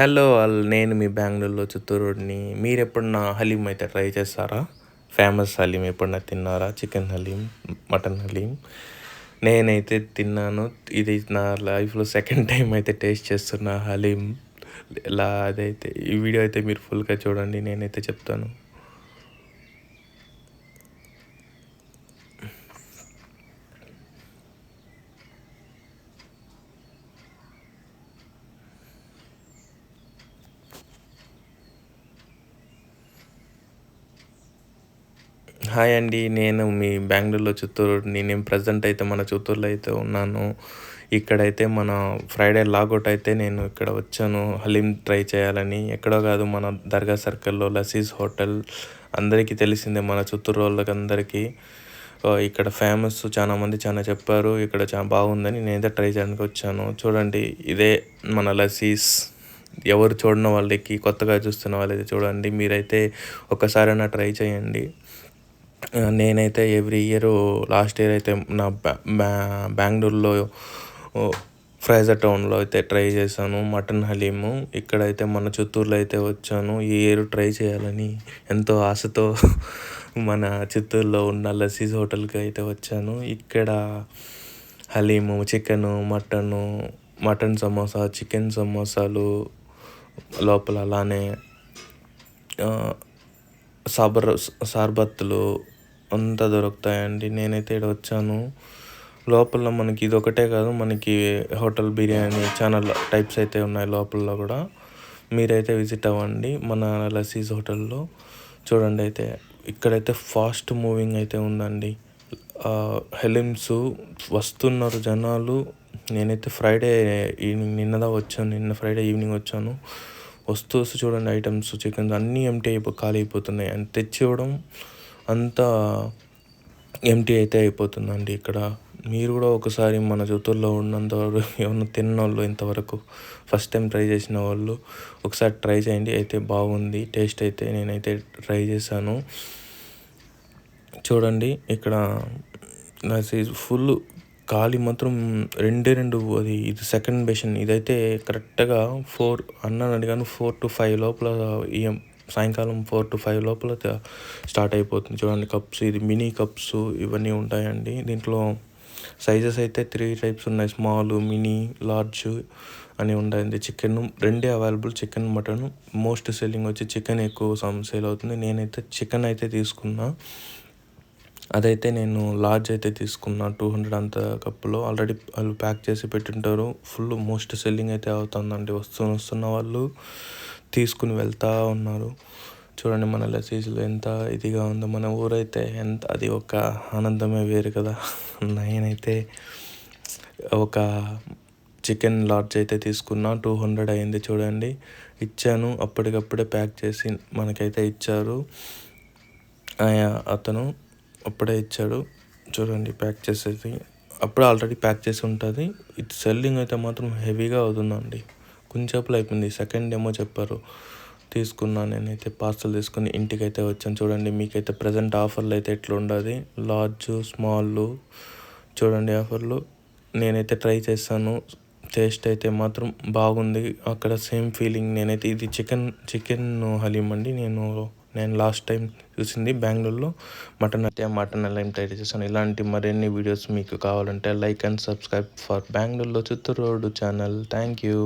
Hello all నేను మీ బెంగళూరులో చిత్తూరు రోడ్ని మీరు ఎప్పుడన్నా హలీం అయితే ట్రై చేస్తారా? ఫేమస్ హలీం ఎప్పుడన్నా తిన్నారా? Chicken haleem mutton haleem? నేనైతే తిన్నాను. ఇది నా లైఫ్లో సెకండ్ టైం అయితే టేస్ట్ చేస్తున్న హలీం. ఇలా అదైతే ఈ వీడియో అయితే మీరు ఫుల్గా చూడండి నేనైతే చెప్తాను. హాయ్ అండి. నేను మీ బెంగళూరులో చిత్తూరు. నేను ప్రజెంట్ అయితే మన చిత్తూరులో అయితే ఉన్నాను. ఇక్కడైతే మన ఫ్రైడే లాగౌట్ అయితే నేను ఇక్కడ వచ్చాను. హలీం ట్రై చేయాలని. ఎక్కడో కాదు మన దర్గా సర్కిల్లో లసీస్ హోటల్. అందరికీ తెలిసిందే మన చిత్తూరు వాళ్ళకి అందరికీ ఇక్కడ ఫేమస్ చాలా మంది చాలా చెప్పారు. ఇక్కడ చాలా బాగుందని నేనైతే ట్రై చేయడానికి వచ్చాను. చూడండి ఇదే మన లసీస్. ఎవరు చూడని వాళ్ళకి కొత్తగా చూస్తున్న వాళ్ళైతే చూడండి. మీరైతే ఒకసారైనా ట్రై చేయండి. నేనైతే ఎవ్రీ ఇయర్ లాస్ట్ ఇయర్ అయితే నా బ్యా బెంగళూరులో ఫ్రైజర్ టౌన్లో అయితే ట్రై చేశాను మటన్ హలీము. ఇక్కడైతే మన చిత్తూరులో అయితే వచ్చాను. ఈ ఇయర్ ట్రై చేయాలని ఎంతో ఆశతో మన చిత్తూరులో ఉన్న లసీజ్ హోటల్కి అయితే వచ్చాను. ఇక్కడ haleem chicken mutton mutton samosa chicken సమోసాలు లోపల అలానే సబర్ షర్బత్తులు అంతా దొరుకుతాయండి. నేనైతే ఇక్కడ వచ్చాను. లోపల మనకి ఇది ఒకటే కాదు మనకి హోటల్ బిర్యానీ చాలా టైప్స్ అయితే ఉన్నాయి లోపల కూడా. మీరైతే విజిట్ అవ్వండి మన లసీజ్ హోటల్లో. చూడండి అయితే ఇక్కడైతే ఫాస్ట్ మూవింగ్ అయితే ఉందండి. హెలిమ్స్ వస్తున్నారు జనాలు. నేనైతే ఫ్రైడే ఈవినింగ్ నిన్నదా వచ్చాను నిన్న ఫ్రైడే ఈవినింగ్ వచ్చాను. వస్తూ వస్తూ చూడండి ఐటమ్స్ చికెన్ అన్నీ ఎంటీ అయిపో ఖాళీ అయిపోతున్నాయి. అండ్ తెచ్చి ఇవ్వడం అంతా ఎంటీ అయితే అయిపోతుందండి ఇక్కడ. మీరు కూడా ఒకసారి మన చిత్తూరులో ఉన్నంత ఏమన్నా తిన్నోళ్ళు ఇంతవరకు ఫస్ట్ టైం ట్రై చేసిన వాళ్ళు ఒకసారి ట్రై చేయండి. అయితే బాగుంది. టేస్ట్ అయితే నేనైతే ట్రై చేశాను. చూడండి ఇక్కడ నా ఫుల్ ఖాళీ మాత్రం రెండే రెండు అది ఇది సెకండ్ బెషన్ ఇదైతే కరెక్ట్గా ఫోర్ అన్నాను అడిగాను ఫోర్ టు ఫైవ్ లోపల సాయంకాలం ఫోర్ టు ఫైవ్ లోపల స్టార్ట్ అయిపోతుంది. చూడండి కప్స్ ఇది మినీ కప్స్ ఇవన్నీ ఉంటాయండి. దీంట్లో సైజెస్ అయితే త్రీ టైప్స్ ఉన్నాయి. స్మాల్ మినీ లార్జ్ అని ఉంటాయండి. చికెన్ రెండే available chicken mutton most selling వచ్చి చికెన్ ఎక్కువ సేల్ అవుతుంది. నేనైతే చికెన్ అయితే తీసుకున్నా. అదైతే నేను లార్జ్ అయితే తీసుకున్నా టూ హండ్రెడ్ అంత కప్పులో ఆల్రెడీ వాళ్ళు ప్యాక్ చేసి పెట్టింటారు. ఫుల్ మోస్ట్ సెల్లింగ్ అయితే అవుతుందండి. వస్తూ వస్తున్న వాళ్ళు తీసుకుని వెళ్తూ ఉన్నారు. చూడండి మన లసీజ్లో ఎంత ఇదిగా ఉందో. మన ఊరైతే ఎంత అది ఒక ఆనందమే వేరు కదా. నేనైతే ఒక చికెన్ లార్జ్ అయితే తీసుకున్నా టూ హండ్రెడ్ అయింది చూడండి. ఇచ్చాను. అప్పటికప్పుడే ప్యాక్ చేసి మనకైతే ఇచ్చారు. అతను అప్పుడే ఇచ్చాడు. చూడండి ప్యాక్ చేసేది. అప్పుడే ఆల్రెడీ ప్యాక్ చేసి ఉంటుంది. ఇది సెల్లింగ్ అయితే మాత్రం హెవీగా అవుతుందండి. కొంచెంసేపులో అయిపోయింది. సెకండ్ ఏమో చెప్పారు. తీసుకున్నా నేనైతే పార్సల్ తీసుకుని ఇంటికి అయితే వచ్చాను. చూడండి మీకైతే ప్రజెంట్ ఆఫర్లు అయితే ఎట్లా ఉండదు లార్జ్ స్మాల్ చూడండి ఆఫర్లు నేనైతే ట్రై చేస్తాను. టేస్ట్ అయితే మాత్రం బాగుంది. అక్కడ సేమ్ ఫీలింగ్ నేనైతే ఇది చికెన్ చికెన్ హలీం అండి. నేను నేను లాస్ట్ టైం చూసింది బెంగళూరులో. మటన్ అయితే మటన్ హలీం ట్రై చేశాను ఇలాంటి మరిన్ని వీడియోస్ మీకు కావాలంటే లైక్ అండ్ సబ్స్క్రైబ్ ఫర్ బెంగళూరులో Chittoor road channel thank you